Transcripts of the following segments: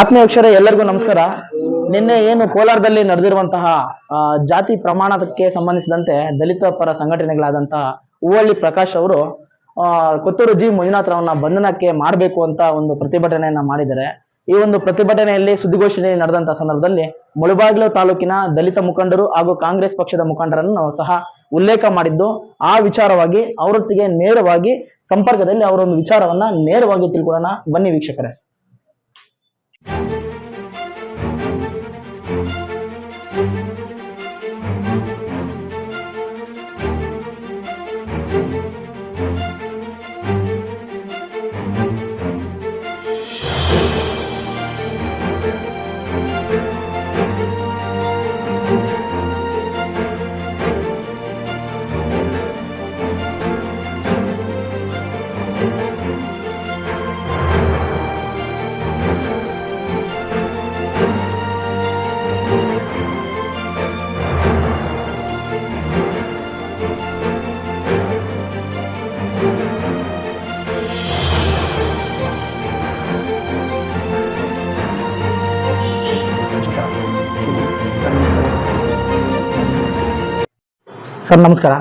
ಆತ್ಮೀಯ ವೀಕ್ಷರೇ, ಎಲ್ಲರಿಗೂ ನಮಸ್ಕಾರ. ನಿನ್ನೆ ಏನು ಕೋಲಾರದಲ್ಲಿ ನಡೆದಿರುವಂತಹ ಜಾತಿ ಪ್ರಮಾಣಕ್ಕೆ ಸಂಬಂಧಿಸಿದಂತೆ ದಲಿತ ಪರ ಸಂಘಟನೆಗಳಾದಂತಹ ಹೂವಳ್ಳಿ ಪ್ರಕಾಶ್ ಅವರು ಕೊತ್ತೂರು ಜಿ ಮಂಜುನಾಥ್ ರಾವ್ನ ಬಂಧನಕ್ಕೆ ಮಾಡಬೇಕು ಅಂತ ಒಂದು ಪ್ರತಿಭಟನೆಯನ್ನ ಮಾಡಿದ್ದಾರೆ. ಈ ಒಂದು ಪ್ರತಿಭಟನೆಯಲ್ಲಿ ಸುದ್ದಿಗೋಷ್ಠಿ ನಡೆದಂತಹ ಸಂದರ್ಭದಲ್ಲಿ ಮುಳುಬಾಗಿಲು ತಾಲೂಕಿನ ದಲಿತ ಮುಖಂಡರು ಹಾಗೂ ಕಾಂಗ್ರೆಸ್ ಪಕ್ಷದ ಮುಖಂಡರನ್ನು ಸಹ ಉಲ್ಲೇಖ ಮಾಡಿದ್ದು, ಆ ವಿಚಾರವಾಗಿ ಅವರೊಟ್ಟಿಗೆ ನೇರವಾಗಿ ಸಂಪರ್ಕದಲ್ಲಿ ಅವರೊಂದು ವಿಚಾರವನ್ನ ನೇರವಾಗಿ ತಿಳ್ಕೊಳ್ಳೋಣ. ಬನ್ನಿ ವೀಕ್ಷಕರೇ. Thank you. ಸರ್ ನಮಸ್ಕಾರ.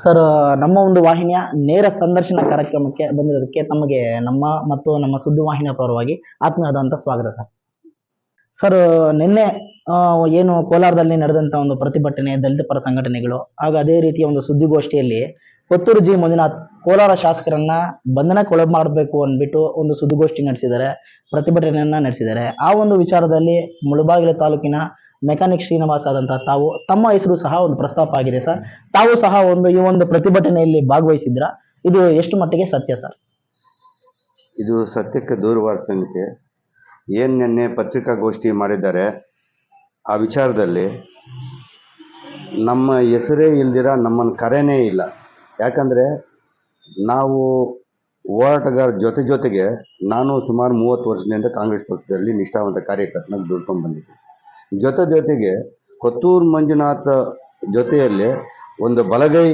ಸರ್ ನಮ್ಮ ಒಂದು ವಾಹಿನಿಯ ನೇರ ಸಂದರ್ಶನ ಕಾರ್ಯಕ್ರಮಕ್ಕೆ ಬಂದಿರೋದಕ್ಕೆ ತಮಗೆ ನಮ್ಮ ಮತ್ತು ನಮ್ಮ ಸುದ್ದಿ ವಾಹಿನಿಯ ಪರವಾಗಿ ಆತ್ಮೀಯವಾದಂತ ಸ್ವಾಗತ ಸರ್. ಸರ್ ನಿನ್ನೆ ಏನು ಕೋಲಾರದಲ್ಲಿ ನಡೆದಂತ ಒಂದು ಪ್ರತಿಭಟನೆ ದಲಿತ ಪರ ಸಂಘಟನೆಗಳು ಹಾಗೂ ಅದೇ ರೀತಿಯ ಒಂದು ಸುದ್ದಿಗೋಷ್ಠಿಯಲ್ಲಿ ಕೊತ್ತೂರು ಜಿ. ಮಂಜುನಾಥ್ ಕೋಲಾರ ಶಾಸಕರನ್ನ ಬಂಧನಕ್ಕೆ ಒಳಗೆ ಮಾಡಬೇಕು ಅಂದ್ಬಿಟ್ಟು ಒಂದು ಸುದ್ದಿಗೋಷ್ಠಿ ನಡೆಸಿದ್ದಾರೆ ಪ್ರತಿಭಟನೆಯನ್ನ ನಡೆಸಿದ್ದಾರೆ. ಆ ಒಂದು ವಿಚಾರದಲ್ಲಿ ಮುಳಬಾಗಿಲು ತಾಲೂಕಿನ ಮೆಕ್ಯಾನಿಕ್ ಶ್ರೀನಿವಾಸ್ ಆದಂತಹ ತಾವು, ತಮ್ಮ ಹೆಸರು ಸಹ ಒಂದು ಪ್ರಸ್ತಾಪ ಆಗಿದೆ ಸರ್. ತಾವು ಸಹ ಒಂದು, ಈ ಒಂದು ಪ್ರತಿಭಟನೆಯಲ್ಲಿ ಭಾಗವಹಿಸಿದ್ರ ಇದು ಎಷ್ಟು ಮಟ್ಟಿಗೆ ಸತ್ಯ ಸರ್? ಇದು ಸತ್ಯಕ್ಕೆ ದೂರವಾದ ಸಂಗತಿ. ಏನು ನಿನ್ನೆ ಪತ್ರಿಕಾಗೋಷ್ಠಿ ಮಾಡಿದ್ದಾರೆ, ಆ ವಿಚಾರದಲ್ಲಿ ನಮ್ಮ ಹೆಸರೇ ಇಲ್ದಿರ, ನಮ್ಮನ್ನು ಕರೆನೇ ಇಲ್ಲ. ಯಾಕಂದರೆ ನಾವು ಹೋರಾಟಗಾರ ಜೊತೆ ಜೊತೆಗೆ ನಾನು ಸುಮಾರು ಮೂವತ್ತು ವರ್ಷದಿಂದ ಕಾಂಗ್ರೆಸ್ ಪಕ್ಷದಲ್ಲಿ ನಿಷ್ಠಾವಂತ ಕಾರ್ಯಕರ್ತನಾಗಿ ದುಡ್ಕೊಂಡು ಬಂದಿದ್ದೆ. ಜೊತೆ ಜೊತೆಗೆ ಕೊತ್ತೂರು ಮಂಜುನಾಥ ಜೊತೆಯಲ್ಲಿ ಒಂದು ಬಲಗೈ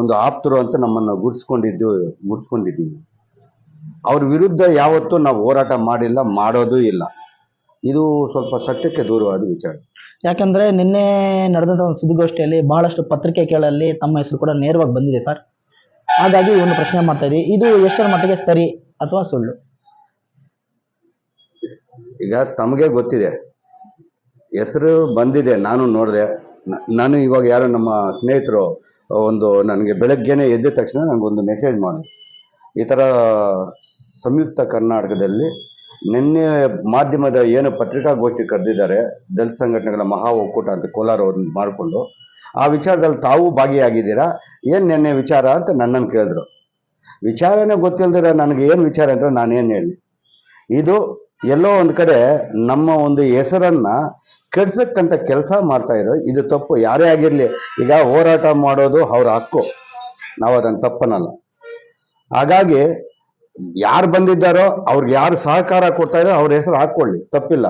ಒಂದು ಆಪ್ತರು ಅಂತ ನಮ್ಮನ್ನು ಗುರುತಿಸ್ಕೊಂಡಿದ್ದು ಗುರುತಿಸ್ಕೊಂಡಿದ್ದೀವಿ ಅವ್ರ ವಿರುದ್ಧ ಯಾವತ್ತೂ ನಾವು ಹೋರಾಟ ಮಾಡಿಲ್ಲ ಮಾಡೋದೂ ಇಲ್ಲ. ಇದು ಸ್ವಲ್ಪ ಸತ್ಯಕ್ಕೆ ದೂರವಾದ ವಿಚಾರ. ಯಾಕಂದ್ರೆ ನಿನ್ನೆ ನಡೆದಂತ ಒಂದು ಸುದ್ದಿಗೋಷ್ಠಿಯಲ್ಲಿ ಬಹಳಷ್ಟು ಪತ್ರಿಕೆಗಳಲ್ಲಿ ತಮ್ಮ ಹೆಸರು ಕೂಡ ನೇರವಾಗಿ ಬಂದಿದೆ ಸರ್. ಹಾಗಾಗಿ ಒಂದು ಪ್ರಶ್ನೆ ಮಾಡ್ತಾ ಇದ್ದೀವಿ ಇದು ಎಷ್ಟರ ಮಟ್ಟಿಗೆ ಸರಿ ಅಥವಾ ಸುಳ್ಳು? ಈಗ ತಮಗೆ ಗೊತ್ತಿದೆ. ಹೆಸರು ಬಂದಿದೆ, ನಾನು ನೋಡಿದೆ. ನಾನು ಇವಾಗ ಯಾರೋ ನಮ್ಮ ಸ್ನೇಹಿತರು ಒಂದು ನನಗೆ ಬೆಳಗ್ಗೆನೆ ಎದ್ದ ತಕ್ಷಣ ನನಗೊಂದು ಮೆಸೇಜ್ ಮಾಡಿ ಈ ಥರ ಸಂಯುಕ್ತ ಕರ್ನಾಟಕದಲ್ಲಿ ನಿನ್ನೆ ಮಾಧ್ಯಮದ ಏನು ಪತ್ರಿಕಾಗೋಷ್ಠಿ ಕರೆದಿದ್ದಾರೆ, ದಲಿತ ಸಂಘಟನೆಗಳ ಮಹಾ ಒಕ್ಕೂಟ ಅಂತ ಕೋಲಾರ ಅವ್ರನ್ನ ಮಾಡಿಕೊಂಡು, ಆ ವಿಚಾರದಲ್ಲಿ ತಾವು ಭಾಗಿಯಾಗಿದ್ದೀರಾ? ಏನು ನಿನ್ನೆ ವಿಚಾರ ಅಂತ ನನ್ನನ್ನು ಕೇಳಿದ್ರು. ವಿಚಾರನೇ ಗೊತ್ತಿಲ್ದಿರ ನನಗೆ ಏನು ವಿಚಾರ ಅಂದರೆ ನಾನೇನು ಹೇಳಿ ಇದು ಎಲ್ಲೋ ಒಂದು ಕಡೆ ನಮ್ಮ ಒಂದು ಹೆಸರನ್ನ ಕೆಡ್ಸಕ್ಕಂತ ಕೆಲಸ ಮಾಡ್ತಾ ಇರೋ ಇದು ತಪ್ಪು. ಯಾರೇ ಆಗಿರಲಿ, ಈಗ ಹೋರಾಟ ಮಾಡೋದು ಅವ್ರ ಹಕ್ಕು. ನಾವು ಅದನ್ನ ತಪ್ಪನಲ್ಲ. ಹಾಗಾಗಿ ಯಾರು ಬಂದಿದ್ದಾರೋ, ಅವ್ರಿಗೆ ಯಾರು ಸಹಕಾರ ಕೊಡ್ತಾ ಇದ್ದಾರೋ ಅವ್ರ ಹೆಸರು ಹಾಕೊಳ್ಳಿ. ತಪ್ಪಿಲ್ಲ.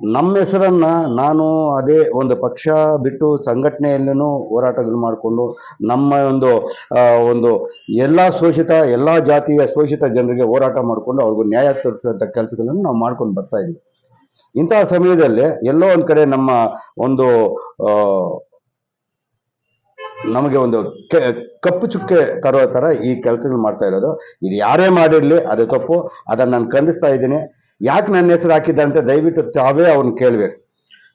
ನಮ್ಮ ಹೆಸರನ್ನ ನಾನು ಅದೇ ಒಂದು ಪಕ್ಷ ಬಿಟ್ಟು ಸಂಘಟನೆಯಲ್ಲೂ ಹೋರಾಟಗಳು ಮಾಡಿಕೊಂಡು, ನಮ್ಮ ಒಂದು ಒಂದು ಎಲ್ಲ ಶೋಷಿತ, ಎಲ್ಲ ಜಾತಿಯ ಶೋಷಿತ ಜನರಿಗೆ ಹೋರಾಟ ಮಾಡಿಕೊಂಡು ಅವ್ರಿಗೂ ನ್ಯಾಯ ತೋರಿಸುವಂಥ ಕೆಲಸಗಳನ್ನು ನಾವು ಮಾಡ್ಕೊಂಡು ಬರ್ತಾ ಇದ್ದೀವಿ ಇಂತಹ ಸಮಯದಲ್ಲಿ ಎಲ್ಲೋ ಒಂದು ಕಡೆ ನಮ್ಮ ಒಂದು ನಮಗೆ ಒಂದು ಕಪ್ಪು ಚುಕ್ಕೆ ತರೋ ಥರ ಈ ಕೆಲಸಗಳು ಮಾಡ್ತಾ ಇರೋದು. ಇದು ಯಾರೇ ಮಾಡಿರಲಿ ಅದು ತಪ್ಪು. ಅದನ್ನು ನಾನು ಖಂಡಿಸ್ತಾ ಇದ್ದೀನಿ. ಯಾಕೆ ನನ್ನ ಹೆಸರು ಹಾಕಿದ್ದೆ ಅಂತ ದಯವಿಟ್ಟು ತಾವೇ ಅವ್ರನ್ನ ಕೇಳಬೇಕು.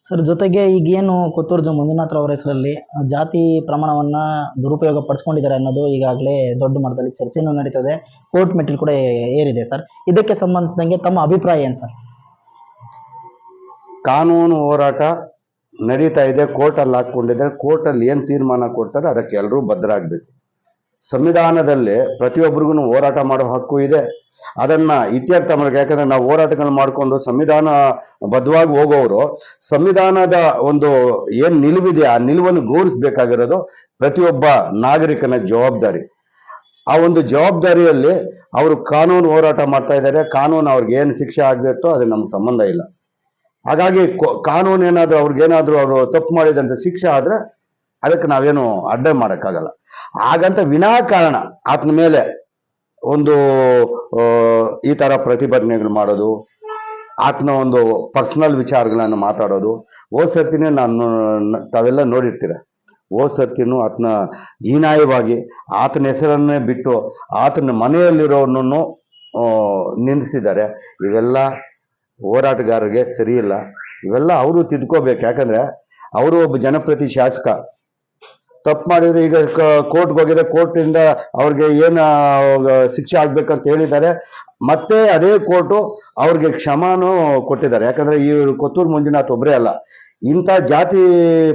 ಸರ್, ಜೊತೆಗೆ ಈಗ ಏನು ಕೊತ್ತೂರು ಜ ಮಂಜುನಾಥ್ ಅವರ ಹೆಸರಲ್ಲಿ ಜಾತಿ ಪ್ರಮಾಣವನ್ನ ದುರುಪಯೋಗ ಪಡಿಸ್ಕೊಂಡಿದ್ದಾರೆ ಅನ್ನೋದು ಈಗಾಗಲೇ ದೊಡ್ಡ ಮಟ್ಟದಲ್ಲಿ ಚರ್ಚೆನೂ ನಡೀತದೆ. ಕೋರ್ಟ್ ಮೆಟ್ಟಿಲು ಕೂಡ ಏರಿದೆ ಸರ್. ಇದಕ್ಕೆ ಸಂಬಂಧಿಸಿದಂಗೆ ತಮ್ಮ ಅಭಿಪ್ರಾಯ ಏನು ಸರ್? ಕಾನೂನು ಹೋರಾಟ ನಡೀತಾ ಇದೆ, ಕೋರ್ಟಲ್ಲಿ ಹಾಕ್ಕೊಂಡಿದ್ದಾರೆ. ಕೋರ್ಟಲ್ಲಿ ಏನು ತೀರ್ಮಾನ ಕೊಡ್ತಾರೆ ಅದಕ್ಕೆ ಎಲ್ಲರೂ ಬದ್ಧರಾಗಬೇಕು ಸಂವಿಧಾನದಲ್ಲಿ ಪ್ರತಿಯೊಬ್ಬರಿಗೂ ಹೋರಾಟ ಮಾಡೋ ಹಕ್ಕು ಇದೆ. ಅದನ್ನ ಇತ್ಯರ್ಥ ಮಾಡಬೇಕು. ಯಾಕಂದ್ರೆ ನಾವು ಹೋರಾಟಗಳು ಮಾಡಿಕೊಂಡು ಸಂವಿಧಾನ ಬದ್ಧವಾಗಿ ಹೋಗೋರು ಸಂವಿಧಾನದ ಒಂದು ಏನು ನಿಲುವಿದೆ, ಆ ನಿಲುವನ್ನು ಗೌರವಿಸಬೇಕಾಗಿರೋದು ಪ್ರತಿಯೊಬ್ಬ ನಾಗರಿಕನ ಜವಾಬ್ದಾರಿ. ಆ ಒಂದು ಜವಾಬ್ದಾರಿಯಲ್ಲಿ ಅವರು ಕಾನೂನು ಹೋರಾಟ ಮಾಡ್ತಾ ಇದ್ದಾರೆ. ಕಾನೂನು ಅವ್ರಿಗೆ ಏನು ಶಿಕ್ಷೆ ಆಗದಿತ್ತೋ ಅದು ನಮ್ಗೆ ಸಂಬಂಧ ಇಲ್ಲ. ಹಾಗಾಗಿ ಕಾನೂನು ಏನಾದರೂ ಅವ್ರಿಗೇನಾದರೂ ಅವರು ತಪ್ಪು ಮಾಡಿದಂತ ಶಿಕ್ಷೆ ಆದ್ರೆ ಅದಕ್ಕೆ ನಾವೇನು ಅಡ್ಡ ಮಾಡೋಕ್ಕಾಗಲ್ಲ. ಹಾಗಂತ ವಿನಾಕಾರಣ ಆತನ ಮೇಲೆ ಒಂದು ಈ ತರ ಪ್ರತಿಭಟನೆಗಳು ಮಾಡೋದು ಆತನ ಒಂದು ಪರ್ಸನಲ್ ವಿಚಾರಗಳನ್ನು ಮಾತಾಡೋದು ಹೋದ್ ಸರ್ತಿನೇ ನಾನು ತಾವೆಲ್ಲ ನೋಡಿರ್ತೀರ. ಹೋದ್ ಸರ್ತಿನೂ ಆತನ ಹೀನಾಯವಾಗಿ ಆತನ ಹೆಸರನ್ನೇ ಬಿಟ್ಟು ಆತನ ಮನೆಯಲ್ಲಿರೋನನ್ನು ನಿಂದಿಸಿದ್ದಾರೆ. ಇವೆಲ್ಲ ಹೋರಾಟಗಾರರಿಗೆ ಸರಿಯಿಲ್ಲ. ಇವೆಲ್ಲ ಅವರು ತಿದ್ಕೋಬೇಕು. ಯಾಕಂದ್ರೆ ಅವರು ಒಬ್ಬ ಜನಪ್ರತಿ ಶಾಸಕ. ತಪ್ಪು ಮಾಡಿದ್ರೆ ಈಗ ಕೋರ್ಟ್ಗೆ ಹೋಗಿದೆ ಕೋರ್ಟಿಂದ ಅವ್ರಿಗೆ ಏನು ಶಿಕ್ಷೆ ಆಗ್ಬೇಕಂತ ಹೇಳಿದ್ದಾರೆ. ಮತ್ತೆ ಅದೇ ಕೋರ್ಟು ಅವ್ರಿಗೆ ಕ್ಷಮಾನು ಕೊಟ್ಟಿದ್ದಾರೆ. ಯಾಕಂದ್ರೆ ಈ ಕೊತ್ತೂರು ಮಂಜುನಾಥ್ ಒಬ್ಬರೇ ಅಲ್ಲ. ಇಂಥ ಜಾತಿ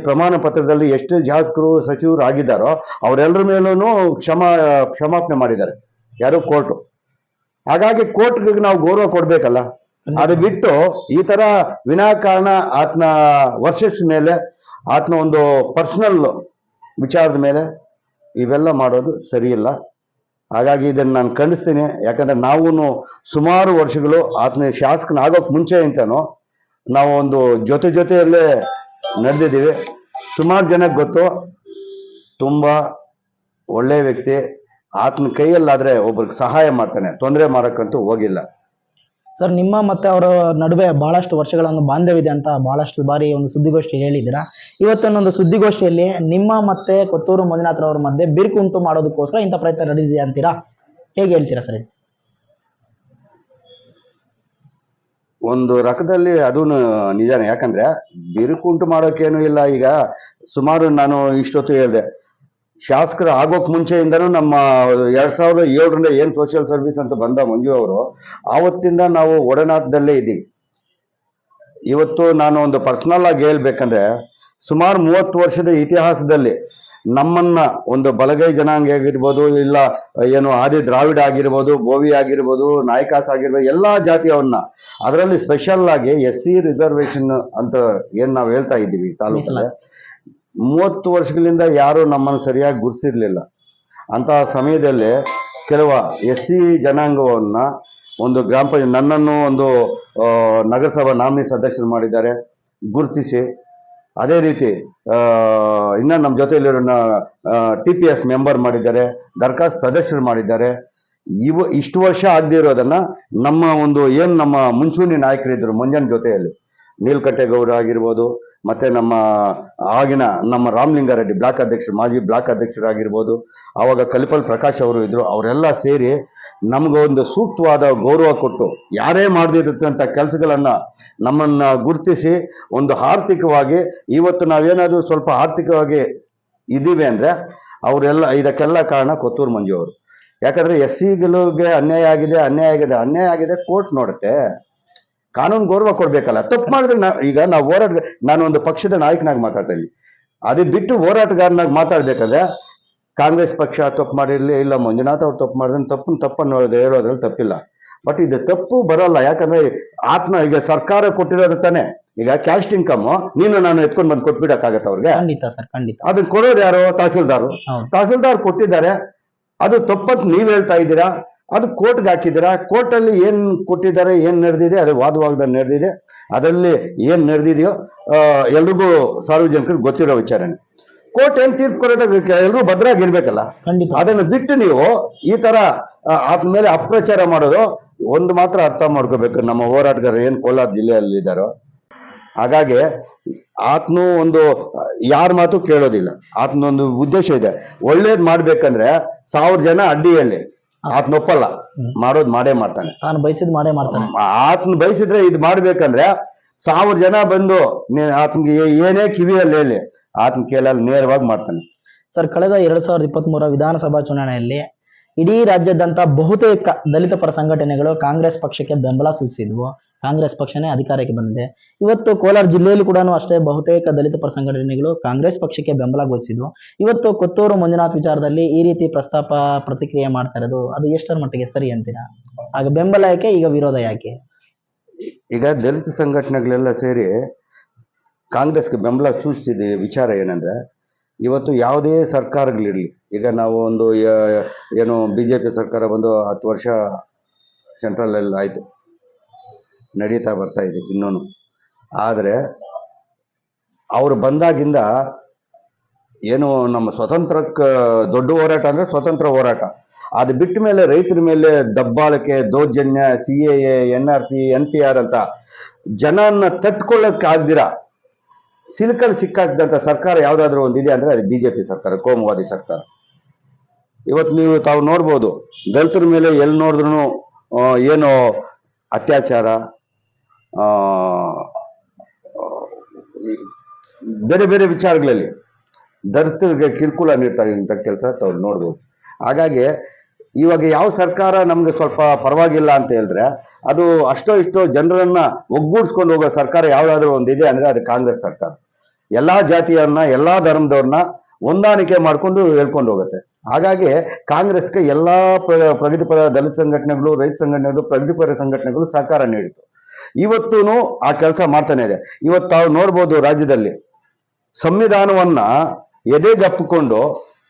ಪ್ರಮಾಣ ಪತ್ರದಲ್ಲಿ ಎಷ್ಟು ಶಾಸಕರು, ಸಚಿವರು ಆಗಿದ್ದಾರೋ ಅವರೆಲ್ಲರ ಮೇಲೂ ಕ್ಷಮ, ಕ್ಷಮಾಪಣೆ ಮಾಡಿದ್ದಾರೆ. ಯಾರು ಕೋರ್ಟು. ಹಾಗಾಗಿ ಕೋರ್ಟ್ಗೆ ನಾವು ಗೌರವ ಕೊಡ್ಬೇಕಲ್ಲ. ಅದು ಬಿಟ್ಟು ಈ ತರ ವಿನಾಕಾರಣ ಆತನ ವರ್ಷಸ್ ಮೇಲೆ ಆತನ ಒಂದು ಪರ್ಸನಲ್ ವಿಚಾರದ ಮೇಲೆ ಇವೆಲ್ಲ ಮಾಡೋದು ಸರಿಯಿಲ್ಲ. ಹಾಗಾಗಿ ಇದನ್ನು ನಾನು ಖಂಡಿಸ್ತೀನಿ. ಯಾಕಂದ್ರೆ ನಾವು ಸುಮಾರು ವರ್ಷಗಳು ಆತನ ಶಾಸಕನಾಗೋಕ್ ಮುಂಚೆ ಅಂತಾನು ನಾವು ಒಂದು ಜೊತೆ ಜೊತೆಯಲ್ಲೇ ನಡೆದಿದ್ದೀವಿ. ಸುಮಾರು ಜನಕ್ಕೆ ಗೊತ್ತು, ತುಂಬಾ ಒಳ್ಳೆಯ ವ್ಯಕ್ತಿ ಆತನ ಕೈಯಲ್ಲಾದರೆ ಒಬ್ರಿಗೆ ಸಹಾಯ ಮಾಡ್ತಾನೆ, ತೊಂದರೆ ಮಾಡೋಕ್ಕಂತೂ ಹೋಗಿಲ್ಲ. ಸರ್, ನಿಮ್ಮ ಮತ್ತೆ ಅವರ ನಡುವೆ ಬಹಳಷ್ಟು ವರ್ಷಗಳ ಒಂದು ಬಾಂಧವ್ಯ ಅಂತ ಬಹಳಷ್ಟು ಬಾರಿ ಒಂದು ಸುದ್ದಿಗೋಷ್ಠಿ ಹೇಳಿದ್ದೀರಾ? ಇವತ್ತೊಂದೊಂದು ಸುದ್ದಿಗೋಷ್ಠಿಯಲ್ಲಿ ನಿಮ್ಮ ಮತ್ತೆ ಕೊತ್ತೂರು ಮಂಜುನಾಥ್ರವ್ರ ಮಧ್ಯೆ ಬಿರುಕು ಉಂಟು ಮಾಡೋದಕ್ಕೋಸ್ಕರ ಇಂಥ ಪ್ರಯತ್ನ ನಡೆದಿದೆ ಅಂತೀರಾ? ಹೇಗೆ ಹೇಳ್ತೀರಾ ಸರ್? ಒಂದು ರಕದಲ್ಲಿ ಅದೂ ನಿಜಾನೇ. ಯಾಕಂದ್ರೆ ಬಿರುಕುಂಟು ಮಾಡೋಕೇನು ಇಲ್ಲ ಈಗ. ಸುಮಾರು ನಾನು ಇಷ್ಟೊತ್ತು ಹೇಳಿದೆ. ಶಾಸಕರು ಆಗೋಕ್ ಮುಂಚೆಯಿಂದನೂ ನಮ್ಮ ಎರಡ್ ಸಾವಿರದ ಏಳರಿಂದ ಏನ್ ಸೋಷಿಯಲ್ ಸರ್ವಿಸ್ ಅಂತ ಬಂದ ಮಂಜು ಅವರು, ಆವತ್ತಿಂದ ನಾವು ಒಡನಾಟದಲ್ಲೇ ಇದ್ದೀವಿ. ಇವತ್ತು ನಾನು ಒಂದು ಪರ್ಸನಲ್ ಆಗಿ ಹೇಳ್ಬೇಕಂದ್ರೆ, ಸುಮಾರು ಮೂವತ್ತು ವರ್ಷದ ಇತಿಹಾಸದಲ್ಲಿ ನಮ್ಮನ್ನ ಒಂದು ಬಲಗೈ ಜನಾಂಗ ಆಗಿರ್ಬೋದು, ಇಲ್ಲ ಏನು ಆದಿ ದ್ರಾವಿಡ ಆಗಿರ್ಬೋದು, ಗೋವಿ ಆಗಿರ್ಬೋದು, ನಾಯಕಾಸ್ ಆಗಿರ್ಬೋದು, ಎಲ್ಲಾ ಜಾತಿಯವನ್ನ ಅದರಲ್ಲಿ ಸ್ಪೆಷಲ್ ಆಗಿ ಎಸ್ ಸಿ ರಿಸರ್ವೇಶನ್ ಅಂತ ಏನ್ ನಾವು ಹೇಳ್ತಾ ಇದ್ದೀವಿ ತಾಲೂಕಲ್ಲಿ. ಮೂವತ್ತು ವರ್ಷಗಳಿಂದ ಯಾರು ನಮ್ಮನ್ನು ಸರಿಯಾಗಿ ಗುರುಸಿರ್ಲಿಲ್ಲ. ಅಂತಹ ಸಮಯದಲ್ಲಿ ಕೆಲವ ಎಸ್ ಸಿ ಜನಾಂಗವನ್ನ ಒಂದು ಗ್ರಾಮ ನನ್ನನ್ನು ಒಂದು ನಗರಸಭಾ ನಾಮಿನಿ ಸದಸ್ಯರು ಮಾಡಿದ್ದಾರೆ. ಗುರುತಿಸಿ, ಅದೇ ರೀತಿ ಇನ್ನು ಇನ್ನ ನಮ್ಮ ಜೊತೆಯಲ್ಲಿರೋ ಟಿ ಪಿ ಎಸ್ ಮೆಂಬರ್ ಮಾಡಿದ್ದಾರೆ, ದರ್ಖಾಸ್ತು ಸದಸ್ಯರು ಮಾಡಿದ್ದಾರೆ. ಇವ ಇಷ್ಟು ವರ್ಷ ಆಗದೆ ಇರೋದನ್ನ ನಮ್ಮ ಒಂದು, ಏನು ನಮ್ಮ ಮುಂಚೂಣಿ ನಾಯಕರಿದ್ದರು ಮಂಜನ್ ಜೊತೆಯಲ್ಲಿ, ನೀಲ್ಕಂಠೇಗೌಡ ಆಗಿರ್ಬೋದು ಮತ್ತೆ ನಮ್ಮ ಆಗಿನ ನಮ್ಮ ರಾಮಲಿಂಗಾರೆಡ್ಡಿ ಬ್ಲಾಕ್ ಅಧ್ಯಕ್ಷರು ಮಾಜಿ ಬ್ಲಾಕ್ ಅಧ್ಯಕ್ಷರಾಗಿರ್ಬೋದು, ಆವಾಗ ಕಲಿಪಲ್ ಪ್ರಕಾಶ್ ಅವರು ಇದ್ರು, ಅವರೆಲ್ಲ ಸೇರಿ ನಮಗೊಂದು ಸೂಕ್ತವಾದ ಗೌರವ ಕೊಟ್ಟು, ಯಾರೇ ಮಾಡದಿರತಕ್ಕಂಥ ಕೆಲಸಗಳನ್ನ ನಮ್ಮನ್ನ ಗುರುತಿಸಿ ಒಂದು ಆರ್ಥಿಕವಾಗಿ, ಇವತ್ತು ನಾವೇನಾದರೂ ಸ್ವಲ್ಪ ಆರ್ಥಿಕವಾಗಿ ಇದ್ದೀವಿ ಅಂದ್ರೆ, ಅವರೆಲ್ಲ ಇದಕ್ಕೆಲ್ಲ ಕಾರಣ ಕೊತ್ತೂರು ಮಂಜು ಅವರು. ಯಾಕಂದ್ರೆ ಎಸ್ ಸಿಗಳಿಗೆ ಅನ್ಯಾಯ ಆಗಿದೆ ಅನ್ಯಾಯ ಆಗಿದೆ ಅನ್ಯಾಯ ಆಗಿದೆ, ಕೋರ್ಟ್ ನೋಡುತ್ತೆ. ಕಾನೂನು ಗೌರವ ಕೊಡ್ಬೇಕಲ್ಲ. ತಪ್ಪು ಮಾಡಿದ್ರೆ ನಾ ಈಗ ನಾವು ಹೋರಾಟ ನಾನು ಒಂದು ಪಕ್ಷದ ನಾಯಕನಾಗಿ ಮಾತಾಡ್ತಾ ಇದ್ದೀನಿ ಅದು ಬಿಟ್ಟು ಹೋರಾಟಗಾರನಾಗಿ ಮಾತಾಡ್ಬೇಕಾದ್ರೆ ಕಾಂಗ್ರೆಸ್ ಪಕ್ಷ ತಪ್ಪು ಮಾಡಿರ್ಲಿ ಇಲ್ಲ ಮಂಜುನಾಥ್ ಅವ್ರು ತಪ್ಪು ಮಾಡಿದ್ರೆ ತಪ್ಪು ತಪ್ಪನ್ನು ಹೇಳೋದು ಹೇಳೋದ್ರಲ್ಲಿ ತಪ್ಪಿಲ್ಲ. ಬಟ್ ಇದು ತಪ್ಪು ಬರಲ್ಲ ಯಾಕಂದ್ರೆ ಆತ್ಮ ಈಗ ಸರ್ಕಾರ ಕೊಟ್ಟಿರೋದು ತಾನೆ. ಈಗ ಕ್ಯಾಸ್ಟ್ ಇನ್ಕಮ್ ನೀನು ನಾನು ಎತ್ಕೊಂಡು ಬಂದು ಕೊಟ್ಬಿಡಕ್ಕಾಗತ್ತ ಅವ್ರಿಗೆ? ಖಂಡಿತ ಸರ್ ಖಂಡಿತ. ಅದನ್ನ ಕೊಡೋದು ಯಾರು? ತಹಸೀಲ್ದಾರ್. ತಹಸೀಲ್ದಾರ್ ಕೊಟ್ಟಿದ್ದಾರೆ. ಅದು ತಪ್ಪಂತ ನೀವ್ ಹೇಳ್ತಾ ಇದ್ದೀರಾ? ಅದು ಕೋರ್ಟ್ಗೆ ಹಾಕಿದ್ದೀರಾ? ಕೋರ್ಟಲ್ಲಿ ಏನು ಏನ್ ಕೊಟ್ಟಿದ್ದಾರೆ ಏನು ನಡೆದಿದೆ? ಅದು ವಾದವಾಗದಲ್ಲಿ ನಡೆದಿದೆ. ಅದರಲ್ಲಿ ಏನು ನಡೆದಿದೆಯೋ ಎಲ್ರಿಗೂ ಸಾರ್ವಜನಿಕರಿಗೆ ಗೊತ್ತಿರೋ ವಿಚಾರಣೆ. ಕೋರ್ಟ್ ಏನು ತೀರ್ಪು ಕೊಡೋದಾಗ ಎಲ್ಲರೂ ಭದ್ರಾಗಿರ್ಬೇಕಲ್ಲ? ಖಂಡಿತ. ಅದನ್ನು ಬಿಟ್ಟು ನೀವು ಈ ತರ ಆದ್ಮೇಲೆ ಅಪ್ರಚಾರ ಮಾಡೋದು ಒಂದು ಮಾತ್ರ ಅರ್ಥ ಮಾಡ್ಕೋಬೇಕು. ನಮ್ಮ ಹೋರಾಟಗಾರರು ಏನು ಕೋಲಾರ ಜಿಲ್ಲೆಯಲ್ಲಿ ಇದ್ದಾರೋ. ಹಾಗಾಗಿ ಆತನು ಒಂದು ಯಾರ ಮಾತು ಕೇಳೋದಿಲ್ಲ. ಆತನೊಂದು ಉದ್ದೇಶ ಇದೆ. ಒಳ್ಳೇದು ಮಾಡ್ಬೇಕಂದ್ರೆ ಸಾವಿರ ಜನ ಅಡ್ಡಿಯಲ್ಲಿ. ಆತನ ಒಪ್ಪಲ್ಲ. ಮಾಡೋದ್ ಮಾಡೇ ಮಾಡ್ತಾನೆ. ತಾನು ಬಯಸಿದ್ ಮಾಡೇ ಮಾಡ್ತಾನೆ. ಆತನ ಬಯಸಿದ್ರೆ ಇದು ಮಾಡ್ಬೇಕಂದ್ರೆ ಸಾವಿರ ಜನ ಬಂದು ಆತನಿಗೆ ಏನೇ ಕಿವಿಯಲ್ಲಿ ಹೇಳಿ ಆತನ ಕೇಳಲ್ಲಿ ನೇರವಾಗಿ ಮಾಡ್ತಾನೆ. ಸರ್ ಕಳೆದ ಎರಡ್ ಸಾವಿರದ ಇಪ್ಪತ್ತ್ ಮೂರ ವಿಧಾನಸಭಾ ಚುನಾವಣೆಯಲ್ಲಿ ಇಡೀ ರಾಜ್ಯದಂತ ಬಹುತೇಕ ದಲಿತ ಪರ ಸಂಘಟನೆಗಳು ಕಾಂಗ್ರೆಸ್ ಪಕ್ಷಕ್ಕೆ ಬೆಂಬಲ ಸೂಚಿಸಿದ್ವು. ಕಾಂಗ್ರೆಸ್ ಪಕ್ಷನೇ ಅಧಿಕಾರಕ್ಕೆ ಬಂದಿದೆ. ಇವತ್ತು ಕೋಲಾರ ಜಿಲ್ಲೆಯಲ್ಲಿ ಕೂಡ ಅಷ್ಟೇ ಬಹುತೇಕ ದಲಿತ ಪರ ಸಂಘಟನೆಗಳು ಕಾಂಗ್ರೆಸ್ ಪಕ್ಷಕ್ಕೆ ಬೆಂಬಲ ಘೋಷಿಸಿದ್ವು ಇವತ್ತು ಕೊತ್ತೂರು ಮಂಜುನಾಥ್ ವಿಚಾರದಲ್ಲಿ ಈ ರೀತಿ ಪ್ರಸ್ತಾಪ, ಪ್ರತಿಕ್ರಿಯೆ ಮಾಡ್ತಾ ಇರೋದು ಅದು ಎಷ್ಟರ ಮಟ್ಟಿಗೆ ಸರಿ ಅಂತೀರಾ? ಆಗ ಬೆಂಬಲ ಯಾಕೆ, ಈಗ ವಿರೋಧ ಯಾಕೆ? ಈಗ ದಲಿತ ಸಂಘಟನೆಗಳೆಲ್ಲ ಸೇರಿ ಕಾಂಗ್ರೆಸ್ಗೆ ಬೆಂಬಲ ಸೂಚಿಸಿದ ವಿಚಾರ ಏನಂದ್ರೆ, ಇವತ್ತು ಯಾವುದೇ ಸರ್ಕಾರಗಳಿರಲಿ, ಈಗ ನಾವು ಒಂದು ಏನು ಬಿ ಜೆ ಪಿ ಸರ್ಕಾರ ಬಂದು ಹತ್ತು ವರ್ಷ ಸೆಂಟ್ರಲಲ್ಲಿ ಆಯಿತು. ನಡೀತಾ ಬರ್ತಾ ಇದೆ ಇನ್ನೂ ಆದರೆ ಅವರು ಬಂದಾಗಿಂದ ಏನು ನಮ್ಮ ಸ್ವತಂತ್ರಕ್ಕೆ ದೊಡ್ಡ ಹೋರಾಟ ಅಂದರೆ ಸ್ವತಂತ್ರ ಹೋರಾಟ. ಅದು ಬಿಟ್ಟ ಮೇಲೆ ರೈತರ ಮೇಲೆ ದಬ್ಬಾಳಿಕೆ, ದೌರ್ಜನ್ಯ, C A A N R, N P R ಅಂತ ಜನನ್ನ ತಟ್ಕೊಳ್ಳೋಕೆ ಆಗ್ದಿರ? ಸಿಲುಕಲ್ ಸಿಕ್ಕಾಕ್ದಂಥ ಸರ್ಕಾರ ಒಂದು ಒಂದಿದೆ ಅಂದರೆ ಅದು ಬಿ ಜೆ ಪಿ ಸರ್ಕಾರ, ಕೋಮುವಾದಿ ಸರ್ಕಾರ. ಇವತ್ತು ನೀವು ತಾವು ನೋಡ್ಬೋದು, ದಲಿತರ ಮೇಲೆ ಎಲ್ಲಿ ನೋಡಿದ್ರು ಏನು ಅತ್ಯಾಚಾರ ಬೇರೆ ಬೇರೆ ವಿಚಾರಗಳಲ್ಲಿ ದರ್ತರಿಗೆ ಕಿರುಕುಳ ನೀಡ್ತಾ ಇದ್ದಂಥ ಕೆಲಸ ತಾವು ನೋಡ್ಬೋದು. ಹಾಗಾಗಿ ಇವಾಗ ಯಾವ ಸರ್ಕಾರ ನಮಗೆ ಸ್ವಲ್ಪ ಪರವಾಗಿಲ್ಲ ಅಂತ ಹೇಳಿದ್ರೆ ಅದು ಅಷ್ಟೋ ಇಷ್ಟೋ ಜನರನ್ನ ಒಗ್ಗೂಡಿಸ್ಕೊಂಡು ಹೋಗೋ ಸರ್ಕಾರ ಯಾವುದಾದ್ರೂ ಒಂದು ಇದೆ ಅಂದರೆ ಅದು ಕಾಂಗ್ರೆಸ್ ಸರ್ಕಾರ. ಎಲ್ಲ ಜಾತಿಯನ್ನು ಎಲ್ಲ ಧರ್ಮದವ್ರನ್ನ ಹೊಂದಾಣಿಕೆ ಮಾಡಿಕೊಂಡು ಹೇಳ್ಕೊಂಡು ಹೋಗುತ್ತೆ. ಹಾಗಾಗಿ ಕಾಂಗ್ರೆಸ್ಗೆ ಎಲ್ಲ ಪ್ರ- ಪ್ರಗತಿಪರ ದಲಿತ ಸಂಘಟನೆಗಳು, ರೈತ ಸಂಘಟನೆಗಳು ಪ್ರಗತಿಪರ ಸಂಘಟನೆಗಳು ಸಹಕಾರ ನೀಡಿತು ಇವತ್ತೂ ಆ ಕೆಲಸ ಮಾಡ್ತಾನೆ ಇದೆ. ಇವತ್ತು ತಾವು ನೋಡ್ಬೋದು ರಾಜ್ಯದಲ್ಲಿ ಸಂವಿಧಾನವನ್ನ ಎದೆಗಪ್ಪಿಕೊಂಡು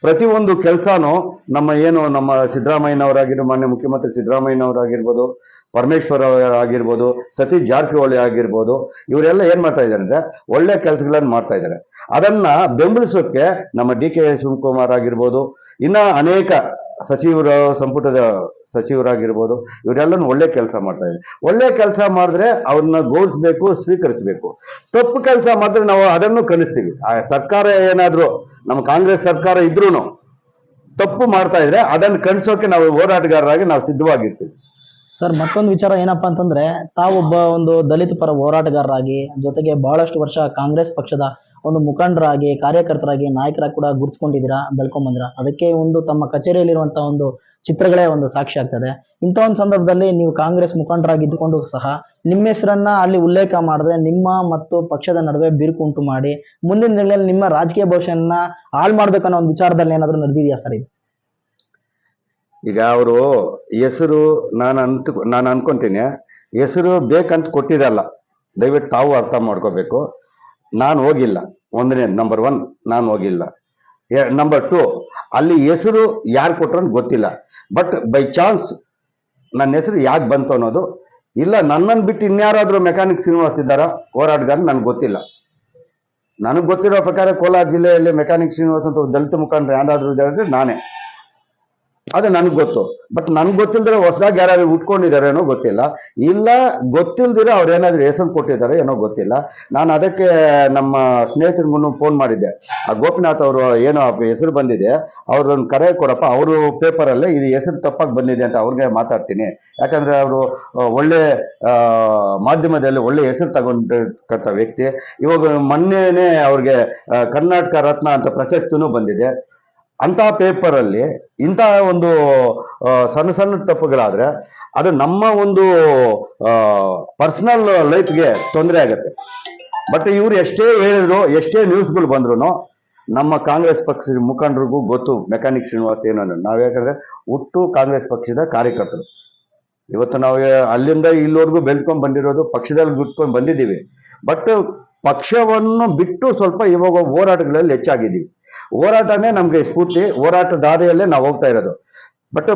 ಪ್ರತಿಯೊಂದು ಕೆಲಸನೂ ನಮ್ಮ ಏನು ನಮ್ಮ ಸಿದ್ದರಾಮಯ್ಯನವರಾಗಿರೋ ಮಾನ್ಯ ಮುಖ್ಯಮಂತ್ರಿ ಸಿದ್ದರಾಮಯ್ಯನವರಾಗಿರ್ಬೋದು ಪರಮೇಶ್ವರ್ ಅವರಾಗಿರ್ಬೋದು ಸತೀಶ್ ಜಾರಕಿಹೊಳಿ ಆಗಿರ್ಬೋದು, ಇವರೆಲ್ಲ ಏನ್ ಮಾಡ್ತಾ ಇದ್ದಾರೆ ಅಂದ್ರೆ ಒಳ್ಳೆ ಕೆಲಸಗಳನ್ನು ಮಾಡ್ತಾ ಇದ್ದಾರೆ. ಅದನ್ನ ಬೆಂಬಲಿಸೋಕೆ ನಮ್ಮ ಡಿ ಕೆ ಶಿವಕುಮಾರ್ ಆಗಿರ್ಬೋದು, ಇನ್ನ ಅನೇಕ ಸಚಿವರ, ಸಂಪುಟದ ಸಚಿವರಾಗಿರ್ಬೋದು, ಇವರೆಲ್ಲನೂ ಒಳ್ಳೆ ಕೆಲಸ ಮಾಡ್ತಾ ಇದ್ದಾರೆ. ಒಳ್ಳೆ ಕೆಲಸ ಮಾಡಿದ್ರೆ ಅವ್ರನ್ನ ಗೌರವಿಸ್ಬೇಕು ಸ್ವೀಕರಿಸಬೇಕು. ತಪ್ಪು ಕೆಲಸ ಮಾಡಿದ್ರೆ ನಾವು ಅದನ್ನು ಕಲಿಸ್ತೀವಿ ಆ ಸರ್ಕಾರ ಏನಾದರೂ, ನಮ್ಮ ಕಾಂಗ್ರೆಸ್ ಸರ್ಕಾರ ಇದ್ರೂ ತಪ್ಪು ಮಾಡ್ತಾ ಇದ್ರೆ ಅದನ್ನು ಕಣಿಸೋಕೆ ನಾವು ಹೋರಾಟಗಾರರಾಗಿ ನಾವು ಸಿದ್ಧವಾಗಿರ್ತೀವಿ. ಸರ್, ಮತ್ತೊಂದು ವಿಚಾರ ಏನಪ್ಪಾ ಅಂತಂದ್ರೆ, ತಾವೊಬ್ಬ ಒಂದು ದಲಿತ ಪರ ಹೋರಾಟಗಾರರಾಗಿ, ಜೊತೆಗೆ ಬಹಳಷ್ಟು ವರ್ಷ ಕಾಂಗ್ರೆಸ್ ಪಕ್ಷದ ಒಂದು ಮುಖಂಡರಾಗಿ, ಕಾರ್ಯಕರ್ತರಾಗಿ, ನಾಯಕರಾಗಿ ಕೂಡ ಗುರುತಿಸ್ಕೊಂಡಿದ್ದೀರಾ, ಬೆಳ್ಕೊಂಡ್ ಬಂದಿರಾ? ಅದಕ್ಕೆ ಒಂದು ತಮ್ಮ ಕಚೇರಿಯಲ್ಲಿರುವಂತಹ ಒಂದು ಚಿತ್ರಗಳೇ ಒಂದು ಸಾಕ್ಷಿ ಆಗ್ತದೆ. ಇಂಥ ಒಂದು ಸಂದರ್ಭದಲ್ಲಿ ನೀವು ಕಾಂಗ್ರೆಸ್ ಮುಖಂಡರಾಗಿದ್ದುಕೊಂಡು ಸಹ ನಿಮ್ಮ ಹೆಸರನ್ನ ಅಲ್ಲಿ ಉಲ್ಲೇಖ ಮಾಡಿದ್ರೆ ನಿಮ್ಮ ಮತ್ತು ಪಕ್ಷದ ನಡುವೆ ಬಿರುಕು ಉಂಟು ಮಾಡಿ, ಮುಂದಿನ ದಿನಗಳಲ್ಲಿ ನಿಮ್ಮ ರಾಜಕೀಯ ಭವಿಷ್ಯನ ಹಾಳು ಮಾಡ್ಬೇಕನ್ನೋ ಒಂದು ವಿಚಾರದಲ್ಲಿ ಏನಾದರೂ ನಡೆದಿದೆಯಾ ಸರ್ ಇದು? ಈಗ ಅವರು ಹೆಸರು ನಾನು ಅಂತ, ನಾನು ಅನ್ಕೊಂತೀನಿ. ಹೆಸರು ಬೇಕಂತ ಕೊಟ್ಟಿರಲ್ಲ. ದಯವಿಟ್ಟು ತಾವು ಅರ್ಥ ಮಾಡ್ಕೋಬೇಕು. ನಾನು ಹೋಗಿಲ್ಲ. ಒಂದನೇ ನಂಬರ್ ಒನ್ ನಾನು ಹೋಗಿಲ್ಲ. ನಂಬರ್ ಟು ಅಲ್ಲಿ ಹೆಸರು ಯಾರು ಕೊಟ್ರು ಗೊತ್ತಿಲ್ಲ. ಬಟ್ ಬೈ ಚಾನ್ಸ್ ನನ್ನ ಹೆಸರು ಯಾಕೆ ಬಂತು ಅನ್ನೋದು, ಇಲ್ಲ ನನ್ನನ್ನು ಬಿಟ್ಟು ಇನ್ಯಾರಾದರೂ ಮೆಕ್ಯಾನಿಕ್ ಶ್ರೀನಿವಾಸ್ ಇದ್ದಾರಾ, ಹೋರಾಟಗಾರ ನನಗೆ ಗೊತ್ತಿಲ್ಲ. ನನಗೆ ಗೊತ್ತಿರೋ ಪ್ರಕಾರ ಕೋಲಾರ ಜಿಲ್ಲೆಯಲ್ಲಿ ಮೆಕ್ಯಾನಿಕ್ ಶ್ರೀನಿವಾಸ್ ಅಂತ ದಲಿತ ಮುಖಂಡರು ಯಾರಾದರೂ ಇದ್ದಾರೆ ನಾನೇ. ಅದು ನನಗೆ ಗೊತ್ತು. ಬಟ್ ನನ್ಗೆ ಗೊತ್ತಿಲ್ದ್ರೆ ಹೊಸದಾಗಿ ಯಾರು ಉಟ್ಕೊಂಡಿದ್ದಾರೇನೋ ಗೊತ್ತಿಲ್ಲ. ಇಲ್ಲ ಗೊತ್ತಿಲ್ದಿರ ಅವ್ರು ಏನಾದ್ರು ಹೆಸರು ಕೊಟ್ಟಿದ್ದಾರೆ ಏನೋ ಗೊತ್ತಿಲ್ಲ. ನಾನು ಅದಕ್ಕೆ ನಮ್ಮ ಸ್ನೇಹಿತರಿಗೂ ಫೋನ್ ಮಾಡಿದ್ದೆ. ಆ ಗೋಪಿನಾಥ್ ಅವರು ಏನೋ ಹೆಸರು ಬಂದಿದೆ. ಅವ್ರನ್ನ ಕರೆ ಕೊಡಪ್ಪ. ಅವರು ಪೇಪರಲ್ಲೇ ಇದು ಹೆಸರು ತಪ್ಪಾಗಿ ಬಂದಿದೆ ಅಂತ ಅವ್ರಿಗೆ ಮಾತಾಡ್ತೀನಿ. ಯಾಕಂದ್ರೆ ಅವರು ಒಳ್ಳೆ ಮಾಧ್ಯಮದಲ್ಲಿ ಒಳ್ಳೆ ಹೆಸರು ತಗೊಂಡಿರ್ತಕ್ಕಂಥ ವ್ಯಕ್ತಿ. ಇವಾಗ ಮೊನ್ನೆನೇ ಅವ್ರಿಗೆ ಕರ್ನಾಟಕ ರತ್ನ ಅಂತ ಪ್ರಶಸ್ತಿನೂ ಬಂದಿದೆ. ಅಂತ ಪೇಪರಲ್ಲಿ ಇಂಥ ಒಂದು ಸಣ್ಣ ಸಣ್ಣ ತಪ್ಪುಗಳಾದ್ರೆ ಅದು ನಮ್ಮ ಒಂದು ಪರ್ಸನಲ್ ಲೈಫ್ಗೆ ತೊಂದರೆ ಆಗುತ್ತೆ. ಬಟ್ ಇವ್ರು ಎಷ್ಟೇ ಹೇಳಿದ್ರು, ಎಷ್ಟೇ ನ್ಯೂಸ್ಗಳು ಬಂದ್ರು ನಮ್ಮ ಕಾಂಗ್ರೆಸ್ ಪಕ್ಷದ ಮುಖಂಡರಿಗೂ ಗೊತ್ತು, ಮೆಕ್ಯಾನಿಕ್ ಶ್ರೀನಿವಾಸ್ ಏನು ನಾವು ಯಾಕಂದ್ರೆ ಹುಟ್ಟು ಕಾಂಗ್ರೆಸ್ ಪಕ್ಷದ ಕಾರ್ಯಕರ್ತರು. ಇವತ್ತು ನಾವು ಅಲ್ಲಿಂದ ಇಲ್ಲಿವರೆಗೂ ಬೆಳ್ಕೊಂಡು ಬಂದಿರೋದು, ಪಕ್ಷದಲ್ಲಿ ಬಿಟ್ಕೊಂಡು ಬಂದಿದ್ದೀವಿ. ಬಟ್ ಪಕ್ಷವನ್ನು ಬಿಟ್ಟು ಸ್ವಲ್ಪ ಇವಾಗ ಹೋರಾಟಗಳಲ್ಲಿ ಹೆಚ್ಚಾಗಿದ್ದೀವಿ. ಹೋರಾಟನೇ ನಮ್ಗೆ ಸ್ಫೂರ್ತಿ ಹೋರಾಟ ದಾರಿಯಲ್ಲೇ ನಾವು ಹೋಗ್ತಾ ಇರೋದು. ಬಟ್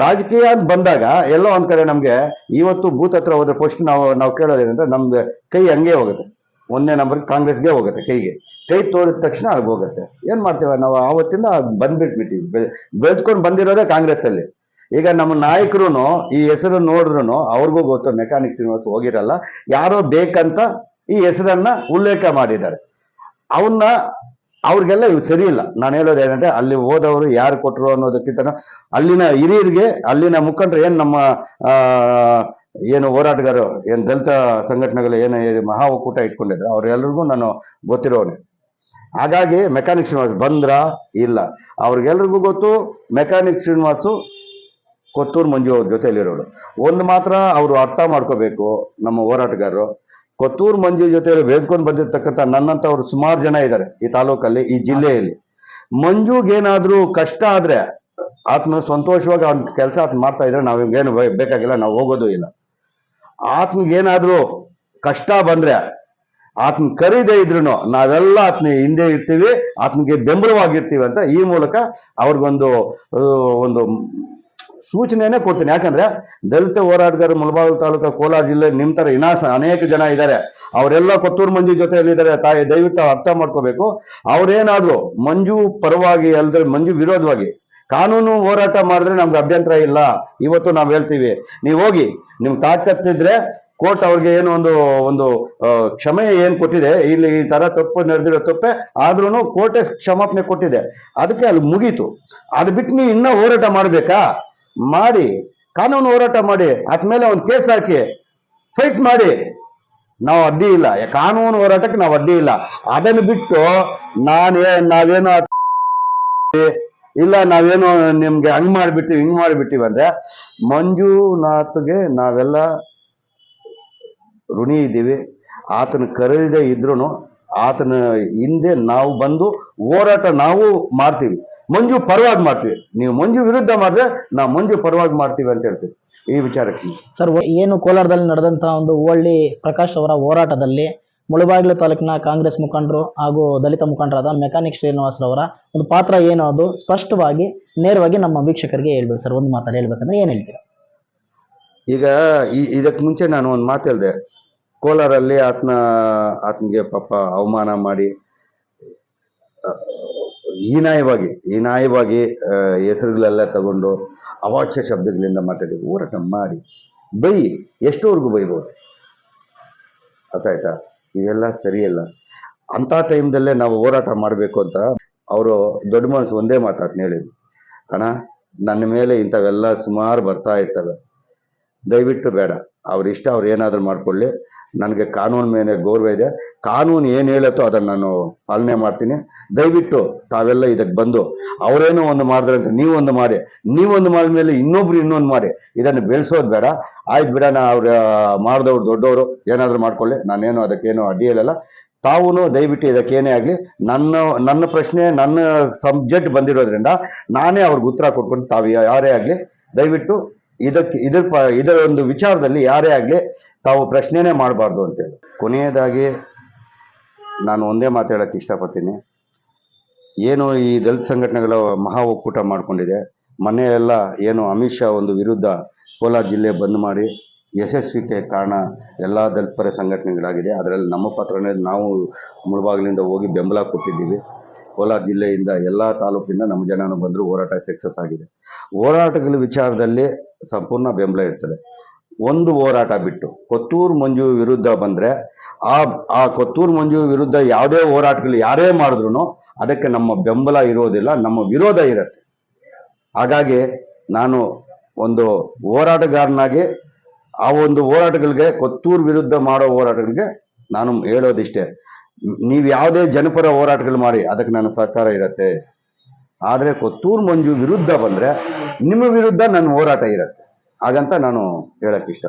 ರಾಜಕೀಯ ಅಂತ ಬಂದಾಗ ಎಲ್ಲೋ ಒಂದ್ ಕಡೆ ನಮ್ಗೆ ಇವತ್ತು ಬೂತ್ ಹತ್ರ ಹೋದ್ರೆ ಫಸ್ಟ್ ನಾವು ನಾವು ಕೇಳೋದೇನಂದ್ರೆ ನಮ್ಗೆ ಕೈ ಹಂಗೆ ಹೋಗುತ್ತೆ. ಒಂದನೇ ನಂಬರ್ ಕಾಂಗ್ರೆಸ್ಗೆ ಹೋಗುತ್ತೆ ಕೈಗೆ. ಕೈ ತೋರಿದ ತಕ್ಷಣ ಅದು ಹೋಗುತ್ತೆ. ಏನ್ ಮಾಡ್ತೇವೆ ನಾವು ಆವತ್ತಿಂದ ಬಂದ್ಬಿಟ್ಬಿಟ್ಟಿವಿ. ಬೆಳ್ದ್ಕೊಂಡ್ ಬಂದಿರೋದೇ ಕಾಂಗ್ರೆಸ್ ಅಲ್ಲಿ ಈಗ ನಮ್ಮ ನಾಯಕರು ಈ ಹೆಸರು ನೋಡಿದ್ರು ಅವ್ರಿಗೂ ಗೊತ್ತು, ಮೆಕ್ಯಾನಿಕ್ ಶ್ರೀನಿವಾಸ್ ಹೋಗಿರಲ್ಲ, ಯಾರೋ ಬೇಕಂತ ಈ ಹೆಸರನ್ನ ಉಲ್ಲೇಖ ಮಾಡಿದ್ದಾರೆ. ಅವನ್ನ ಅವ್ರಿಗೆಲ್ಲ ಇವು ಸರಿ ನಾನು ಹೇಳೋದು ಏನಂದ್ರೆ ಅಲ್ಲಿ ಹೋದವರು ಯಾರು ಕೊಟ್ಟರು ಅನ್ನೋದಕ್ಕಿಂತ ಅಲ್ಲಿನ ಹಿರಿಯರಿಗೆ, ಅಲ್ಲಿನ ಮುಖಂಡರು ಏನು ನಮ್ಮ ಏನು ಹೋರಾಟಗಾರರು, ಏನು ದಲಿತ ಸಂಘಟನೆಗಳು ಏನು ಮಹಾ ಒಕ್ಕೂಟ ಇಟ್ಕೊಂಡಿದ್ರು, ಅವರೆಲ್ರಿಗೂ ನಾನು ಗೊತ್ತಿರೋನೆ ಹಾಗಾಗಿ ಮೆಕ್ಯಾನಿಕ್ ಶ್ರೀನಿವಾಸ್ ಬಂದ್ರ? ಇಲ್ಲ. ಅವ್ರಿಗೆಲ್ರಿಗೂ ಗೊತ್ತು, ಮೆಕ್ಯಾನಿಕ್ ಶ್ರೀನಿವಾಸು ಕೊತ್ತೂರು ಮಂಜು ಅವ್ರ ಜೊತೆಯಲ್ಲಿರೋರು ಒಂದು ಮಾತ್ರ ಅವರು ಅರ್ಥ ಮಾಡ್ಕೋಬೇಕು ನಮ್ಮ ಹೋರಾಟಗಾರರು. ಕೊತ್ತೂರು ಮಂಜು ಜೊತೆ ಬೆಳೆದ್ಕೊಂಡು ಬಂದಿರ್ತಕ್ಕಂಥ ನನ್ನಂಥವ್ರು ಸುಮಾರು ಜನ ಇದ್ದಾರೆ ಈ ತಾಲೂಕಲ್ಲಿ, ಈ ಜಿಲ್ಲೆಯಲ್ಲಿ. ಮಂಜುಗೇನಾದ್ರೂ ಕಷ್ಟ ಆದ್ರೆ ಆತ್ಮ ಸಂತೋಷವಾಗಿ ಅವ್ನ ಕೆಲಸ ಆತ್ಮ ಮಾಡ್ತಾ ಇದ್ರೆ ಏನು ಬೇಕಾಗಿಲ್ಲ, ನಾವು ಹೋಗೋದು ಇಲ್ಲ. ಆತ್ಮಗೇನಾದ್ರೂ ಕಷ್ಟ ಬಂದ್ರೆ ಆತ್ಮ ಕರೀದೇ ಇದ್ರು ನಾವೆಲ್ಲ ಆತ್ಮ ಹಿಂದೆ ಇರ್ತೀವಿ ಆತ್ಮಗೆ ಬೆಂಬಲವಾಗಿರ್ತೀವಿ ಅಂತ ಈ ಮೂಲಕ ಅವ್ರಿಗೊಂದು ಒಂದು ಸೂಚನೆಯನ್ನೇ ಕೊಡ್ತೀನಿ. ಯಾಕಂದ್ರೆ ದಲಿತ ಹೋರಾಟಗಾರ ಮುಳಬಾಗಿಲು ತಾಲೂಕು ಕೋಲಾರ ಜಿಲ್ಲೆ ನಿಮ್ಮ ತರ ಇನ್ನ ಅನೇಕ ಜನ ಇದ್ದಾರೆ ಅವರೆಲ್ಲ ಕೊತ್ತೂರು ಮಂಜು ಜೊತೆಯಲ್ಲಿದ್ದಾರೆ. ತಾಯಿ ದಯವಿಟ್ಟು ಅರ್ಥ ಮಾಡ್ಕೋಬೇಕು. ಅವ್ರೇನಾದ್ರು ಮಂಜು ಪರವಾಗಿ ಅಲ್ಲದ್ರೆ ಮಂಜು ವಿರೋಧವಾಗಿ ಕಾನೂನು ಹೋರಾಟ ಮಾಡಿದ್ರೆ ನಮ್ಗೆ ಅಭ್ಯಂತರ ಇಲ್ಲ. ಇವತ್ತು ನಾವು ಹೇಳ್ತೀವಿ, ನೀವು ಹೋಗಿ ನಿಮ್ಗೆ ತಾಕತ್ತಿದ್ರೆ ಕೋರ್ಟ್ ಅವ್ರಿಗೆ ಏನು ಒಂದು ಒಂದು ಕ್ಷಮೆ ಏನು ಕೊಟ್ಟಿದೆ, ಇಲ್ಲಿ ಈ ತರ ತಪ್ಪು ನಡೆದಿರೋ ತಪ್ಪೆ ಆದ್ರೂ ಕೋರ್ಟೆ ಕ್ಷಮಾಪಣೆ ಕೊಟ್ಟಿದೆ. ಅದಕ್ಕೆ ಅಲ್ಲಿ ಮುಗೀತು. ಅದು ಬಿಟ್ಟು ನೀವು ಇನ್ನೂ ಹೋರಾಟ ಮಾಡ್ಬೇಕಾ? ಮಾಡಿ, ಕಾನೂನು ಹೋರಾಟ ಮಾಡಿ ಆದ್ಮೇಲೆ ಒಂದು ಕೇಸ್ ಹಾಕಿ, ಫೈಟ್ ಮಾಡಿ, ನಾವು ಅಡ್ಡಿ ಇಲ್ಲ. ಕಾನೂನು ಹೋರಾಟಕ್ಕೆ ನಾವು ಅಡ್ಡಿ ಇಲ್ಲ. ಅದನ್ನು ಬಿಟ್ಟು ನಾನೇ, ನಾವೇನೋ ಇಲ್ಲ, ನಾವೇನೋ ನಿಮ್ಗೆ ಹಂಗ್ ಮಾಡ್ಬಿಟ್ಟಿವಿ, ಹಿಂಗ್ ಮಾಡ್ಬಿಟ್ಟಿವಿ ಅಂದ್ರೆ, ಮಂಜುನಾಥ್ಗೆ ನಾವೆಲ್ಲ ಋಣಿ ಇದ್ದೀವಿ. ಆತನ ಕರೆಯದೇ ಇದ್ರು ಆತನ ಹಿಂದೆ ನಾವು ಬಂದು ಹೋರಾಟ ನಾವು ಮಾಡ್ತೀವಿ. ಮಂಜು ಪರವಾಗಿ ಮಾಡ್ತೀವಿ. ನೀವು ಮಂಜು ವಿರುದ್ಧ ಮಾಡಿದ್ರೆ ನಾವು ಮಂಜು ಪರವಾಗಿ ಮಾಡ್ತೀವಿ ಅಂತ ಹೇಳ್ತೀವಿ. ಈ ವಿಚಾರಕ್ಕೆ. ಸರ್ ಏನು ಕೋಲಾರದಲ್ಲಿ ನಡೆದಂತಹ ಒಂದು ಹೋಳ್ಳಿ ಪ್ರಕಾಶ್ ಅವರ ಹೋರಾಟದಲ್ಲಿ ಮುಳಬಾಗಿಲು ತಾಲೂಕಿನ ಕಾಂಗ್ರೆಸ್ ಮುಖಂಡರು ಹಾಗೂ ದಲಿತ ಮುಖಂಡರಾದ ಮೆಕ್ಯಾನಿಕ್ ಶ್ರೀನಿವಾಸರವರ ಒಂದು ಪಾತ್ರ ಏನು ಅದು ಸ್ಪಷ್ಟವಾಗಿ ನೇರವಾಗಿ ನಮ್ಮ ವೀಕ್ಷಕರಿಗೆ ಹೇಳ್ಬೇಕು ಸರ್. ಒಂದು ಮಾತಲ್ಲಿ ಹೇಳ್ಬೇಕಂದ್ರೆ ಏನು ಹೇಳ್ತೀರಾ? ಈಗ ಈ- ಇದಕ್ಕೆ ಮುಂಚೆ ನಾನು ಒಂದು ಮಾತು ಹೇಳಿದೆ. ಕೋಲಾರಲ್ಲಿ ಆತ್ಮ ಆತನಿಗೆ ಪಾಪ ಅವಮಾನ ಮಾಡಿ ಹೀನಾಯವಾಗಿ ಹೀನಾಯವಾಗಿ ಹೆಸರುಗಳೆಲ್ಲ ತಗೊಂಡು ಅವಾಚ್ಯ ಶಬ್ದಗಳಿಂದ ಮಾತಾಡಿ, ಹೋರಾಟ ಮಾಡಿ, ಬೈ, ಎಷ್ಟೋವರೆಗೂ ಬೈಬೋದು? ಅರ್ಥಾಯ್ತಾ? ಇವೆಲ್ಲ ಸರಿಯಲ್ಲ. ಅಂಥ ಟೈಮ್ದಲ್ಲೇ ನಾವು ಹೋರಾಟ ಮಾಡಬೇಕು ಅಂತ ಅವರು ದೊಡ್ಡ ಮನಸ್ಸು ಒಂದೇ ಮಾತಾಡ್ತೀನಿ ಹೇಳಿದ್ರು ಅಣ್ಣ, ನನ್ನ ಮೇಲೆ ಇಂಥವೆಲ್ಲ ಸುಮಾರು ಬರ್ತಾ ಇರ್ತವೆ. ದಯವಿಟ್ಟು ಬೇಡ. ಅವ್ರ ಇಷ್ಟ, ಅವ್ರು ಏನಾದರೂ ಮಾಡ್ಕೊಳ್ಳಿ. ನನಗೆ ಕಾನೂನು ಮೇಲೆ ಗೌರವ ಇದೆ. ಕಾನೂನು ಏನು ಹೇಳುತ್ತೋ ಅದನ್ನು ನಾನು ಪಾಲನೆ ಮಾಡ್ತೀನಿ. ದಯವಿಟ್ಟು ತಾವೆಲ್ಲ ಇದಕ್ಕೆ ಬಂದು ಅವರೇನೋ ಒಂದು ಮಾಡಿದ್ರೆ ಅಂತ ನೀವೊಂದು ಮಾಡಿ. ನೀವೊಂದು ಮಾಡಿದ್ಮೇಲೆ ಇನ್ನೊಬ್ರು ಇನ್ನೊಂದು ಮಾಡಿ. ಇದನ್ನು ಬೆಳೆಸೋದು ಬೇಡ. ಆಯ್ತು ಬಿಡ, ನಾ ಅವ್ರ, ಮಾಡಿದವ್ರು ದೊಡ್ಡವರು, ಏನಾದರೂ ಮಾಡ್ಕೊಳ್ಳಿ. ನಾನೇನು ಅದಕ್ಕೇನು ಅಡ್ಡಿ ಹೇಳಲ್ಲ ತಾವು ದಯವಿಟ್ಟು ಇದಕ್ಕೇನೇ ಆಗಲಿ, ನನ್ನ ನನ್ನ ಪ್ರಶ್ನೆ, ನನ್ನ ಸಬ್ಜೆಕ್ಟ್ ಬಂದಿರೋದ್ರಿಂದ ನಾನೇ ಅವ್ರಿಗೆ ಉತ್ತರ ಕೊಟ್ಕೊಂಡು ತಾವು ಯಾರೇ ಆಗಲಿ, ದಯವಿಟ್ಟು ಇದಕ್ಕೆ, ಇದ್ರ ಇದರ ಒಂದು ವಿಚಾರದಲ್ಲಿ ಯಾರೇ ಆಗಲಿ ತಾವು ಪ್ರಶ್ನೆನೇ ಮಾಡಬಾರ್ದು ಅಂತೇಳಿ ಕೊನೆಯದಾಗಿ ನಾನು ಒಂದೇ ಮಾತು ಹೇಳಕ್ಕೆ ಇಷ್ಟಪಡ್ತೀನಿ. ಏನು ಈ ದಲಿತ ಸಂಘಟನೆಗಳ ಮಹಾ ಒಕ್ಕೂಟ ಮಾಡ್ಕೊಂಡಿದೆ, ಮೊನ್ನೆ ಎಲ್ಲ ಏನು ಅಮಿತ್ ಶಾ ಒಂದು ವಿರುದ್ಧ ಕೋಲಾರ ಜಿಲ್ಲೆ ಬಂದ್ ಮಾಡಿ ಯಶಸ್ವಿಗೆ ಕಾರಣ ಎಲ್ಲ ದಲಿತ ಪರ ಸಂಘಟನೆಗಳಾಗಿದೆ. ಅದರಲ್ಲಿ ನಮ್ಮ ಪಾತ್ರನೇ ನಾವು ಮುಳಬಾಗಿಲಿಂದ ಹೋಗಿ ಬೆಂಬಲ ಕೊಟ್ಟಿದ್ದೀವಿ. ಕೋಲಾರ ಜಿಲ್ಲೆಯಿಂದ ಎಲ್ಲ ತಾಲೂಕಿಂದ ನಮ್ಮ ಜನನು ಬಂದರು ಹೋರಾಟ ಸಕ್ಸಸ್ ಆಗಿದೆ. ಹೋರಾಟಗಳ ವಿಚಾರದಲ್ಲಿ ಸಂಪೂರ್ಣ ಬೆಂಬಲ ಇರ್ತದೆ. ಒಂದು ಹೋರಾಟ ಬಿಟ್ಟು ಕೊತ್ತೂರು ಮಂಜು ವಿರುದ್ಧ ಬಂದರೆ ಆ ಆ ಕೊತ್ತೂರು ಮಂಜು ವಿರುದ್ಧ ಯಾವುದೇ ಹೋರಾಟಗಳು ಯಾರೇ ಮಾಡಿದ್ರು ಅದಕ್ಕೆ ನಮ್ಮ ಬೆಂಬಲ ಇರೋದಿಲ್ಲ, ನಮ್ಮ ವಿರೋಧ ಇರುತ್ತೆ. ಹಾಗಾಗಿ ನಾನು ಒಂದು ಹೋರಾಟಗಾರನಾಗಿ ಆ ಒಂದು ಹೋರಾಟಗಳಿಗೆ, ಕೊತ್ತೂರು ವಿರುದ್ಧ ಮಾಡೋ ಹೋರಾಟಗಳಿಗೆ ನಾನು ಹೇಳೋದಿಷ್ಟೇ. ನೀವು ಯಾವುದೇ ಜನಪರ ಹೋರಾಟಗಳು ಮಾಡಿ ಅದಕ್ಕೆ ನನ್ನ ಸಹಕಾರ ಇರುತ್ತೆ. ಆದರೆ ಕೊತ್ತೂರು ಮಂಜು ವಿರುದ್ಧ ಬಂದರೆ ನಿಮ್ಮ ವಿರುದ್ಧ ನನ್ನ ಹೋರಾಟ ಇರುತ್ತೆ. ಹಾಗಂತ ನಾನು ಹೇಳಕ್ಕೆ ಇಷ್ಟ